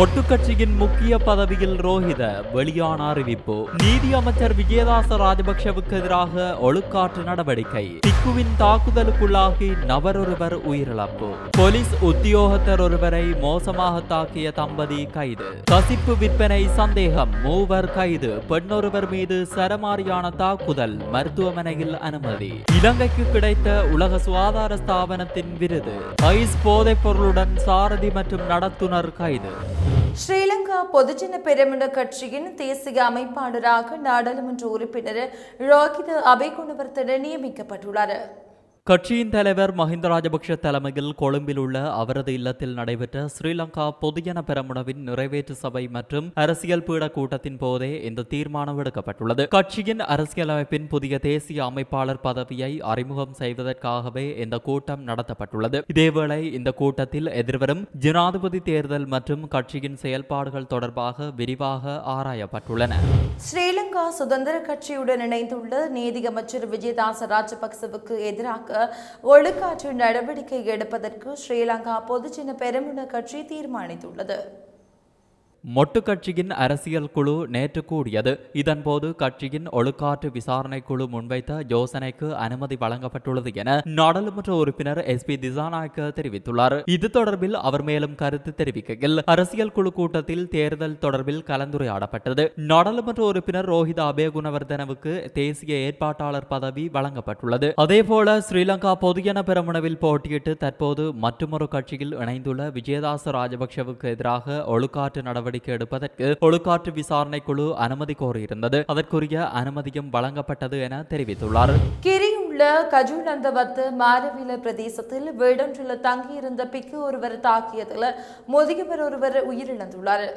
மொட்டு கட்சியின் முக்கிய பதவியில் ரோஹித வெளியான அறிவிப்பு. நீதி அமைச்சர் விஜயதாச ராஜபக்ஷவுக்கு எதிராக ஒழுக்காற்று நடவடிக்கை. திக்குவின் தாக்குதலுக்குள்ளாகி நபரொருவர் உயிரிழப்பு. போலீஸ் உத்தியோகத்தர் ஒருவரை மோசமாக தாக்கிய தம்பதி கைது. கசிப்பு விற்பனை சந்தேகம். மூவர் கைது. பெண்ணொருவர் மீது சரமாரியான தாக்குதல். மருத்துவமனையில் அனுமதி. இலங்கைக்கு கிடைத்த உலக சுகாதார ஸ்தாபனத்தின் விருது. ஐஸ் போதைப் பொருளுடன் சாரதி மற்றும் நடத்துனர் கைது. ஸ்ரீலங்கா பொதுஜன பெருமிட கட்சியின் தேசிய அமைப்பாளராக நாடாளுமன்ற உறுப்பினர் ரோஹித அபேகுணவர்த்தன நியமிக்கப்பட்டுள்ளார். கட்சியின் தலைவர் மஹிந்த ராஜபக்ஷ தலைமையில் கொழும்பில் உள்ள அவரது இல்லத்தில் நடைபெற்ற ஸ்ரீலங்கா பொதுஜன பெரமுனவின் நிறைவேற்று சபை மற்றும் அரசியல் பீட கூட்டத்தின் போதே இந்த தீர்மானம் எடுக்கப்பட்டுள்ளது. கட்சியின் அரசியலமைப்பின் புதிய தேசிய அமைப்பாளர் பதவியை அறிமுகம் செய்வதற்காகவே இந்த கூட்டம் நடத்தப்பட்டுள்ளது. இதேவேளை இந்த கூட்டத்தில் எதிர்வரும் ஜனாதிபதி தேர்தல் மற்றும் கட்சியின் செயல்பாடுகள் தொடர்பாக விரிவாக ஆராயப்பட்டுள்ளன. ஸ்ரீலங்கா சுதந்திர கட்சியுடன் இணைந்துள்ள நீதி அமைச்சர் விஜயதாச ராஜபக்சவுக்கு எதிராக ஒழுக்காற்று நடவடிக்கை எடுப்பதற்கு ஸ்ரீலங்கா பொதுஜன பெரமுன கட்சி தீர்மானித்துள்ளது. மொட்டு கட்சியின் அரசியல் குழு நேற்று கூடியது. இதன்போது கட்சியின் ஒழுக்காற்று விசாரணை குழு முன்வைத்த யோசனைக்கு அனுமதி வழங்கப்பட்டுள்ளது என நாடாளுமன்ற உறுப்பினர் எஸ் பி திசாநாயக்க தெரிவித்துள்ளார். இது தொடர்பில் அவர் மேலும் கருத்து தெரிவிக்கையில் அரசியல் குழு கூட்டத்தில் தேர்தல் தொடர்பில் கலந்துரையாடப்பட்டது. நாடாளுமன்ற உறுப்பினர் ரோஹித அபேகுணவர்தனவுக்கு தேசிய ஏற்பாட்டாளர் பதவி வழங்கப்பட்டுள்ளது. அதேபோல ஸ்ரீலங்கா பொதுஜன பெரமுனவில் போட்டியிட்டு தற்போது மற்றொரு கட்சியில் இணைந்துள்ள விஜயதாச ராஜபக்ஷவுக்கு எதிராக ஒழுக்காற்று நடவடிக்கை எடுப்பதற்கு ஒழுக்காற்று விசாரணை குழு அனுமதி கோரியிருந்தது. அதற்குரிய அனுமதியும் வழங்கப்பட்டது என தெரிவித்துள்ளார். கிரியுள்ள கஜுநந்தவத்து மாரவில பிரதேசத்தில் வீடொன்றில் தங்கியிருந்த பிக்கு ஒருவர் தாக்கியதில் முதியவர் ஒருவர் உயிரிழந்துள்ளார்.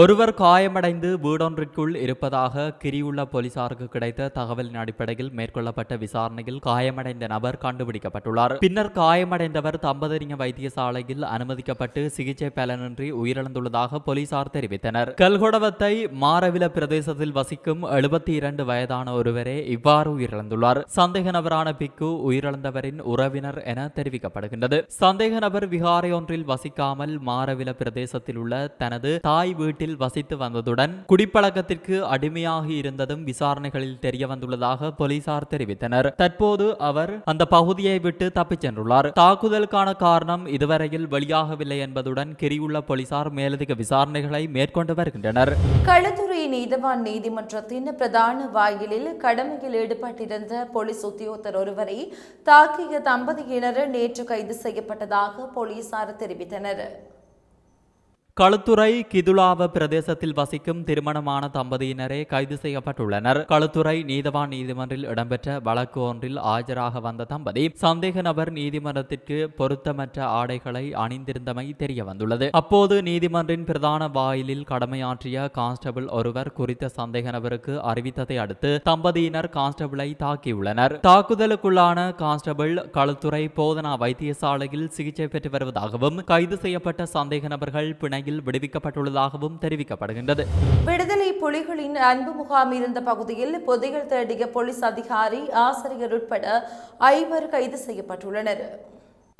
ஒருவர் காயமடைந்து வீடொன்றிற்குள் இருப்பதாக கிரியுள்ள போலீசாருக்கு கிடைத்த தகவலின் அடிப்படையில் மேற்கொள்ளப்பட்ட விசாரணையில் காயமடைந்த நபர் கண்டுபிடிக்கப்பட்டுள்ளார். பின்னர் காயமடைந்தவர் தம்பதறிஞ வைத்தியசாலையில் அனுமதிக்கப்பட்டு சிகிச்சை பலனின்றி உயிரிழந்துள்ளதாக போலீசார் தெரிவித்தனர். கல்கொடவத்தை மாரவில பிரதேசத்தில் வசிக்கும் எழுபத்தி இரண்டு வயதான ஒருவரே இவ்வாறு உயிரிழந்துள்ளார். சந்தேக நபரான பிக்கு உயிரிழந்தவரின் உறவினர் என தெரிவிக்கப்படுகின்றது. சந்தேக நபர் விகாரையொன்றில் வசிக்காமல் மாரவில பிரதேசத்தில் உள்ள தனது தாய் வீட்டில் வசித்து வந்ததுடன் குடிப்பழக்கத்திற்கு அடிமையாகி இருந்ததும் விசாரணைகளில் தெரிய வந்துள்ளதாக போலீசார் தெரிவித்தனர். தற்போது அவர் அந்த பகுதியை விட்டு தப்பிச் சென்றுள்ளார். தாக்குதலுக்கான காரணம் இதுவரையில் வெளியாகவில்லை என்பதுடன் கிரியுள்ள போலீசார் மேலதிக விசாரணைகளை மேற்கொண்டு வருகின்றனர். களுத்துறை நீதவான் நீதிமன்றத்தின் பிரதான வாயிலில் கடமையில் ஈடுபட்டிருந்த போலீஸ் உத்தியோகத்தர் ஒருவரை தாக்கிய தம்பதியினர் நேற்று கைது செய்யப்பட்டதாக போலீசார் தெரிவித்தனர். களுத்துறை கிதுலாவ பிரதேசத்தில் வசிக்கும் திருமணமான தம்பதியினரே கைது செய்யப்பட்டுள்ளனர். களுத்துறை நீதவான் நீதிமன்றில் இடம்பெற்ற வழக்கு ஒன்றில் ஆஜராக வந்த தம்பதி சந்தேக நபர் நீதிமன்றத்திற்கு பொருத்தமற்ற ஆடைகளை அணிந்திருந்தமை தெரிய வந்துள்ளது அப்போது நீதிமன்றின் பிரதான வாயிலில் கடமையாற்றிய கான்ஸ்டபிள் ஒருவர் குறித்த சந்தேக நபருக்கு அறிவித்ததை அடுத்து தம்பதியினர் கான்ஸ்டபிளை தாக்கியுள்ளனர். தாக்குதலுக்குள்ளான கான்ஸ்டபிள் களுத்துறை போதனா வைத்தியசாலையில் சிகிச்சை பெற்று வருவதாகவும் கைது செய்யப்பட்ட சந்தேக நபர்கள் பிணை பிணையில் விடுவிக்கப்பட்டுள்ளதாகவும் தெரிவிக்கப்படுகின்றது. விடுதலை புலிகளின் அன்பு முகாம் இருந்த பகுதியில் புதைகள் தேடிய போலீஸ் அதிகாரி ஆசிரியர் உட்பட ஐவர் கைது செய்யப்பட்டுள்ளனர்.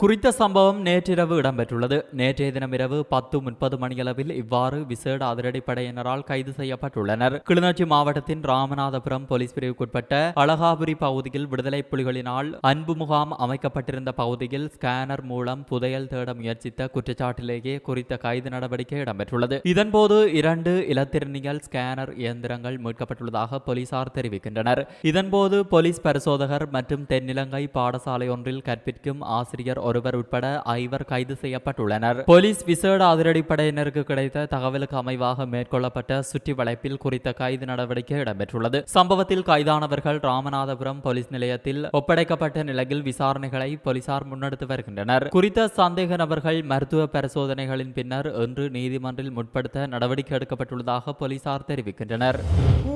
குறித்த சம்பவம் நேற்றிரவு இடம்பெற்றுள்ளது. நேற்றைய தினம் இரவு பத்து முப்பது மணியளவில் இவ்வாறு விசேட அதிரடிப்படையினரால் கைது செய்யப்பட்டுள்ளனர். கிளிநொச்சி மாவட்டத்தின் ராமநாதபுரம் போலீஸ் பிரிவுக்குட்பட்ட அழகாபுரி பகுதியில் விடுதலை புலிகளினால் அன்பு முகாம் அமைக்கப்பட்டிருந்த பகுதியில் ஸ்கேனர் மூலம் புதையல் தேட முயற்சித்த குற்றச்சாட்டிலேயே குறித்த கைது நடவடிக்கை இடம்பெற்றுள்ளது. இதன்போது இரண்டு இலத்திரணிகள் ஸ்கேனர் இயந்திரங்கள் மீட்கப்பட்டுள்ளதாக போலீசார் தெரிவிக்கின்றனர். இதன்போது போலீஸ் பரிசோதகர் மற்றும் தென்னிலங்கை பாடசாலை ஒன்றில் கற்பிக்கும் ஆசிரியர் ஒருவர் உட்பட ஐவர் கைது செய்யப்பட்டுள்ளனர். போலீஸ் விசேட அதிரடிப்படையினருக்கு கிடைத்த தகவலுக்கு அமைவாக மேற்கொள்ளப்பட்ட சுற்றி வளைப்பில் குறித்த கைது நடவடிக்கை இடம்பெற்றுள்ளது. சம்பவத்தில் கைதானவர்கள் ராமநாதபுரம் போலீஸ் நிலையத்தில் ஒப்படைக்கப்பட்ட நிலையில் விசாரணைகளை போலீசார் முன்னெடுத்து வருகின்றனர். குறித்த சந்தேக நபர்கள் மருத்துவ பரிசோதனைகளின் பின்னர் இன்று நீதிமன்றில் முற்படுத்த நடவடிக்கை எடுக்கப்பட்டுள்ளதாக போலீசார் தெரிவிக்கின்றனர்.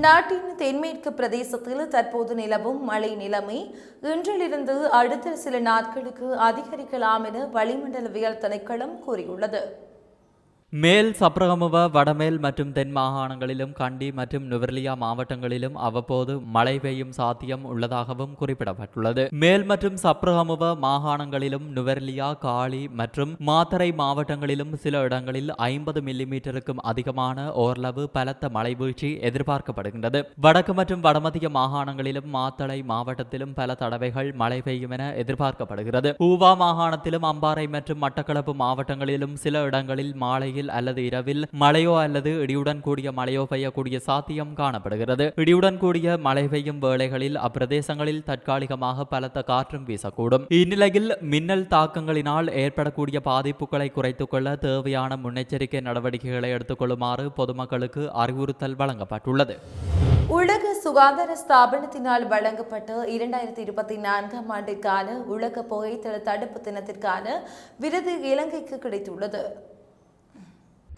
நாட்டின் தென்மேற்கு பிரதேசத்தில் தற்போது நிலவும் மழை நிலைமை இன்றிலிருந்து அடுத்த சில நாட்களுக்கு அதிக காத்திருக்கலாம் என வளிமண்டலவியல் திணைக்களம் கூறியுள்ளது. மேல் சப்ரகமுவ வடமேல் மற்றும் தென் மாகாணங்களிலும் கண்டி மற்றும் நுவர்லியா மாவட்டங்களிலும் அவ்வப்போது மழை பெய்யும் சாத்தியம் உள்ளதாகவும் குறிப்பிடப்பட்டுள்ளது. மேல் மற்றும் சப்ரகமுவ மாகாணங்களிலும் நுவர்லியா காளி மற்றும் மாத்தரை மாவட்டங்களிலும் சில இடங்களில் ஐம்பது மில்லிமீட்டருக்கும் அதிகமான ஓரளவு பலத்த மழை வீழ்ச்சி எதிர்பார்க்கப்படுகின்றது வடக்கு மற்றும் வடமத்திய மாகாணங்களிலும் மாத்தளை மாவட்டத்திலும் பல தடவைகள் மழை பெய்யும் என எதிர்பார்க்கப்படுகிறது ஊவா மாகாணத்திலும் அம்பாறை மற்றும் மட்டக்களப்பு மாவட்டங்களிலும் சில இடங்களில் மாலையில் அல்லது இரவில் மழையோ அல்லது இடியுடன் கூடிய மழையோ பெய்யக்கூடிய சாத்தியம் காணப்படுகிறது. இடியுடன் கூடிய மழை பெய்யும் வேளைகளில் அப்பிரதேசங்களில் தற்காலிகமாக பலத்த காற்றும் வீசக்கூடும். இந்நிலையில் மின்னல் தாக்கங்களினால் ஏற்படக்கூடிய பாதிப்புகளை குறைத்துக் கொள்ள தேவையான முன்னெச்சரிக்கை நடவடிக்கைகளை எடுத்துக்கொள்ளுமாறு பொதுமக்களுக்கு அறிவுறுத்தல் வழங்கப்பட்டுள்ளது. உலக சுகாதார ஸ்தாபனத்தினால் வழங்கப்பட்ட இரண்டாயிரத்தி இருபத்தி நான்காம் ஆண்டுக்கான உலக புகைத்தல தடுப்பு தினத்திற்கான விருது இலங்கைக்கு கிடைத்துள்ளது.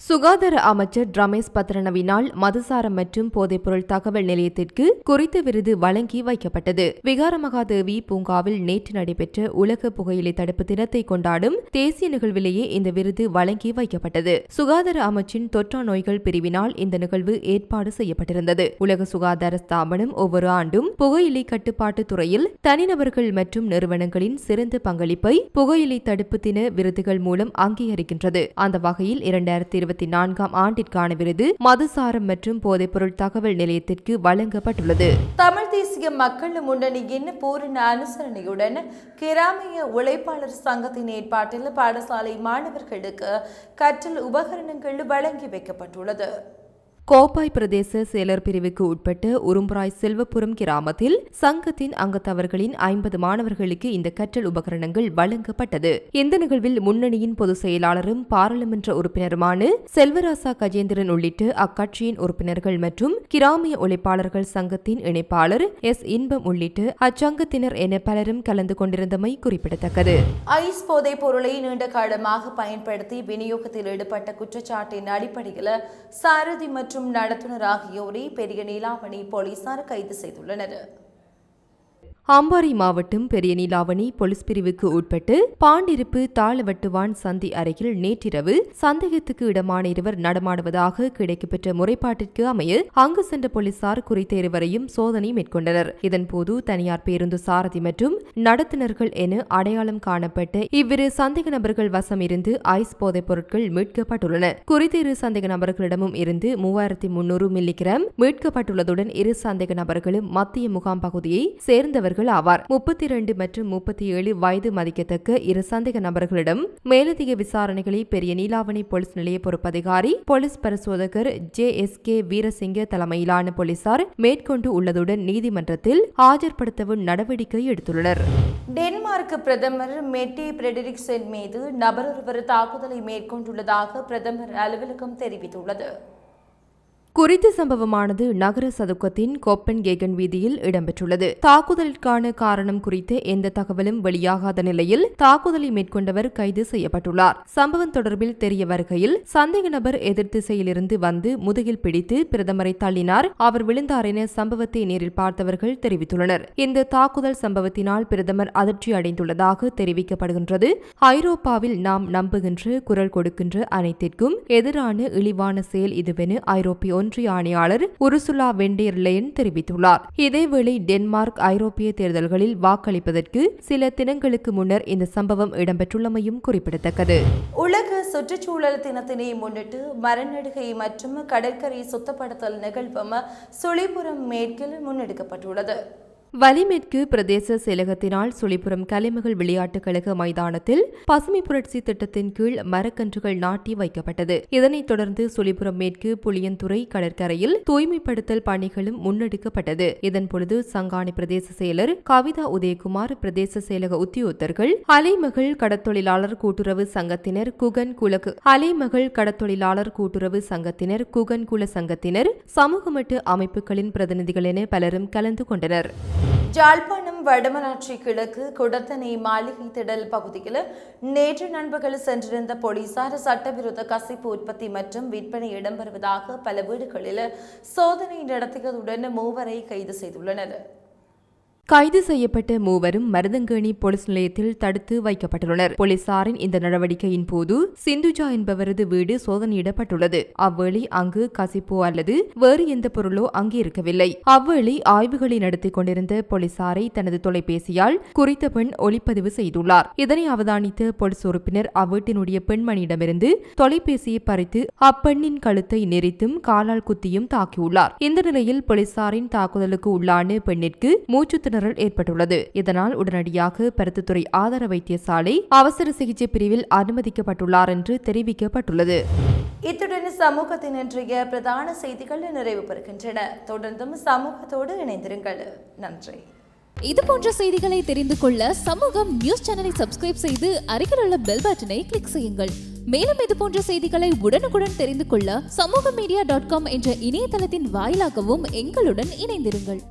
சுகாதார அமைச்சர் ரமேஷ் பத்ரனவினால் மதுசாரம் மற்றும் போதைப்பொருள் தகவல் நிலையத்திற்கு குறித்த விருது வழங்கி வைக்கப்பட்டது. விகாரமகாதேவி பூங்காவில் நேற்று நடைபெற்ற உலக புகையிலை தடுப்பு தினத்தை கொண்டாடும் தேசிய நிகழ்விலேயே இந்த விருது வழங்கி வைக்கப்பட்டது. சுகாதார அமைச்சின் தொற்றா நோய்கள் பிரிவினால் இந்த நிகழ்வு ஏற்பாடு செய்யப்பட்டிருந்தது. உலக சுகாதார ஸ்தாபனம் ஒவ்வொரு ஆண்டும் புகையிலை கட்டுப்பாட்டு துறையில் தனிநபர்கள் மற்றும் நிறுவனங்களின் சிறந்த பங்களிப்பை புகையிலை தடுப்பு தின விருதுகள் மூலம் அங்கீகரிக்கின்றது. அந்த வகையில் இரண்டாயிரத்தி இருபத்தி நான்காம் ஆண்டிற்கான விருது மதுசாரம் மற்றும் போதைப்பொருள் தகவல் நிலையத்திற்கு வழங்கப்பட்டுள்ளது. தமிழ் தேசிய மக்கள் முன்னணியின் பூரண அனுசரணையுடன் கிராமிய உழைப்பாளர் சங்கத்தின் ஏற்பாட்டில் பாடசாலை மாணவர்களுக்கு கற்றல் உபகரணங்கள் வழங்கி வைக்கப்பட்டுள்ளது. கோப்பாய் பிரதேச செயலர் பிரிவுக்கு உட்பட்ட உரும்புராய் செல்வபுரம் கிராமத்தில் சங்கத்தின் அங்கத்தவர்களின் ஐம்பது மாணவர்களுக்கு இந்த கற்றல் உபகரணங்கள் வழங்கப்பட்டது. இந்த நிகழ்வில் முன்னணியின் பொதுச் செயலாளரும் பாராளுமன்ற உறுப்பினருமான செல்வராசா கஜேந்திரன் உள்ளிட்ட அக்கட்சியின் உறுப்பினர்கள் மற்றும் கிராமிய உழைப்பாளர்கள் சங்கத்தின் இணைப்பாளர் எஸ். இன்பம் உள்ளிட்ட அச்சங்கத்தினர் என பலரும் கலந்து கொண்டிருந்தமை குறிப்பிடத்தக்கது. ஐஸ் போதைப் பொருளை நீண்ட காலமாக பயன்படுத்தி விநியோகத்தில் ஈடுபட்ட குற்றச்சாட்டின் அடிப்படையில் சாரதி மற்றும் நடத்துனர் ஆகியோரை பெரிய நீலாவணி போலீசார் கைது செய்துள்ளனர். அம்பாறை மாவட்டம் பெரிய நீலாவணி போலீஸ் பிரிவுக்கு உட்பட்டு பாண்டிருப்பு தாளவட்டுவான் சந்தி அருகில் நேற்றிரவு சந்தேகத்துக்கு இடமான இருவர் நடமாடுவதாக கிடைக்கப்பெற்ற முறைப்பாட்டிற்கு அமைய அங்கு சென்ற போலீசார் குறித்த இருவரையும் சோதனை மேற்கொண்டனர். இதன்போது தனியார் பேருந்து சாரதி மற்றும் நடத்துனர்கள் என அடையாளம் காணப்பட்ட இவ்விரு சந்தேக நபர்கள் வசம் இருந்து ஐஸ் போதைப் பொருட்கள் மீட்கப்பட்டுள்ளன. குறித்த இரு சந்தேக நபர்களிடமும் இருந்து மூவாயிரத்தி முன்னூறு மில்லிகிராம் மீட்கப்பட்டுள்ளதுடன் இரு சந்தேக நபர்களும் மத்திய முகாம் பகுதியை சேர்ந்தவர்கள் ஆவார். முப்பத்தி இரண்டு மற்றும் முப்பத்தி ஏழு வயது மதிக்கத்தக்க இரு சந்தேக நபர்களிடம் மேலதிக விசாரணைகளை பெரிய நீலாவணி போலீஸ் நிலைய பொறுப்பதிகாரி போலீஸ் பரிசோதகர் ஜே எஸ் கே வீரசிங்க தலைமையிலான போலீசார் மேற்கொண்டு உள்ளதுடன் நீதிமன்றத்தில் ஆஜர்படுத்தவும் நடவடிக்கை எடுத்துள்ளனர். டென்மார்க் பிரதமர் மெட்டி பிரெடரிக்சன் மீது நபரொருவர் தாக்குதலை மேற்கொண்டுள்ளதாக பிரதமர் அலுவலகம் தெரிவித்துள்ளது. குறித்த சம்பவமானது நகர சதுக்கத்தின் கோப்பன் கேகன் வீதியில் இடம்பெற்றுள்ளது. தாக்குதலிற்கான காரணம் குறித்து எந்த தகவலும் வெளியாகாத நிலையில் தாக்குதலை மேற்கொண்டவர் கைது செய்யப்பட்டுள்ளார். சம்பவம் தொடர்பில் தெரிய வருகையில் சந்தேக நபர் எதிர் திசையிலிருந்து வந்து முதுகில் பிடித்து பிரதமரை தள்ளினார். அவர் விழுந்தார் என சம்பவத்தை நேரில் பார்த்தவர்கள் தெரிவித்துள்ளனர். இந்த தாக்குதல் சம்பவத்தினால் பிரதமர் அதிர்ச்சி அடைந்துள்ளதாக தெரிவிக்கப்படுகின்றது. ஐரோப்பாவில் நாம் நம்புகின்ற குரல் கொடுக்கின்ற அனைத்திற்கும் எதிரான இழிவான செயல் இதுவென ஐரோப்பிய ஒன்றிய ஆணையாளர் உருசுலா வெண்டேர் லேயன் தெரிவித்துள்ளார். இதேவேளை டென்மார்க் ஐரோப்பிய தேர்தல்களில் வாக்களிப்பதற்கு சில தினங்களுக்கு முன்னர் இந்த சம்பவம் இடம்பெற்றுள்ளமையும் குறிப்பிடத்தக்கது. உலக சுற்றுச்சூழல் தினத்தினை முன்னிட்டு மரநடுகை மற்றும் கடற்கரை சுத்தப்படுத்தல் நிகழ்வும் சுழிபுரம் மேற்கில் முன்னெடுக்கப்பட்டுள்ளது. வலிமேற்கு பிரதேச செயலகத்தினால் சுழிபுரம் கலைமகள் விளையாட்டுக் கழக மைதானத்தில் பசுமை புரட்சி திட்டத்தின் கீழ் மரக்கன்றுகள் நாட்டி வைக்கப்பட்டது. இதனைத் தொடர்ந்து சுழிபுரம் மேற்கு புளியந்துறை கடற்கரையில் தூய்மைப்படுத்தல் பணிகளும் முன்னெடுக்கப்பட்டது. இதன்பொழுது சங்காணி பிரதேச செயலர் கவிதா உதயகுமார் பிரதேச செயலக உத்தியோகத்தர்கள் அலைமகள் கடத்தொழிலாளர் கூட்டுறவு சங்கத்தினர் குகன் குலகு அலைமகள் கடத்தொழிலாளர் கூட்டுறவு சங்கத்தினர் குகன் குல சங்கத்தினர் சமூகமட்டு அமைப்புகளின் பிரதிநிதிகள் என பலரும் கலந்து கொண்டனர். ஜாழ்ப்பாணம் வடமராட்சி கிழக்கு குடத்தனை மாளிகை திடல் பகுதியில் நேற்று நண்பர்கள் சென்றிருந்த போலீசார் சட்டவிரோத கசிப்பு உற்பத்தி மற்றும் விற்பனை இடம்பெறுவதாக பல வீடுகளில் சோதனை நடத்தியதுடன் மூவரை கைது செய்துள்ளனர். கைது செய்யப்பட்ட மூவரும் மருதங்கேணி போலீஸ் நிலையத்தில் தடுத்து வைக்கப்பட்டுள்ளனர். போலீசாரின் இந்த நடவடிக்கையின் போது சிந்துஜா என்பவரது வீடு சோதனையிடப்பட்டுள்ளது. அவ்வேளை அங்கு கசிப்போ அல்லது வேறு எந்த பொருளோ அங்கு இருக்கவில்லை. அவ்வேளை ஆய்வுகளை நடத்திக் கொண்டிருந்த போலீசாரை தனது தொலைபேசியால் குறித்த பெண் ஒளிப்பதிவு செய்துள்ளார். இதனை அவதானித்த போலீஸ் உறுப்பினர் அவ்வீட்டினுடைய பெண்மணியிடமிருந்து தொலைபேசியை பறித்து அப்பெண்ணின் கழுத்தை நெரித்தும் காலால் குத்தியும் தாக்கியுள்ளார். இந்த நிலையில் போலீசாரின் தாக்குதலுக்கு உள்ளான பெண்ணிற்கு மூச்சு திணறல் ஏற்பட்டுள்ளது. இதனால் உடனடியாக பருத்தித்துறை ஆதார வைத்தியசாலை அவசர சிகிச்சை பிரிவில் அனுமதிக்கப்பட்டுள்ளார் என்று தெரிவிக்கப்பட்டுள்ளது. இத்துடன் சமூகத்தின் இன்றைய பிரதான செய்திகள் நிறைவு பெறுகின்றன. தொடர்ந்தும் சமூகத்தோடு இணைந்திருங்கள். நன்றி. இது போன்ற செய்திகளை தெரிந்து கொள்ள சமூகம் நியூஸ் சேனலை சப்ஸ்கிரைப் செய்து அருகில் உள்ள பெல் பட்டனை கிளிக் செய்யுங்கள். மேலும் இது போன்ற செய்திகளை உடனுக்குடன் தெரிந்து கொள்ள சமூக மீடியா டாட் காம் என்ற இணையதளத்தின் வாயிலாகவும் எங்களுடன் இணைந்திருங்கள்.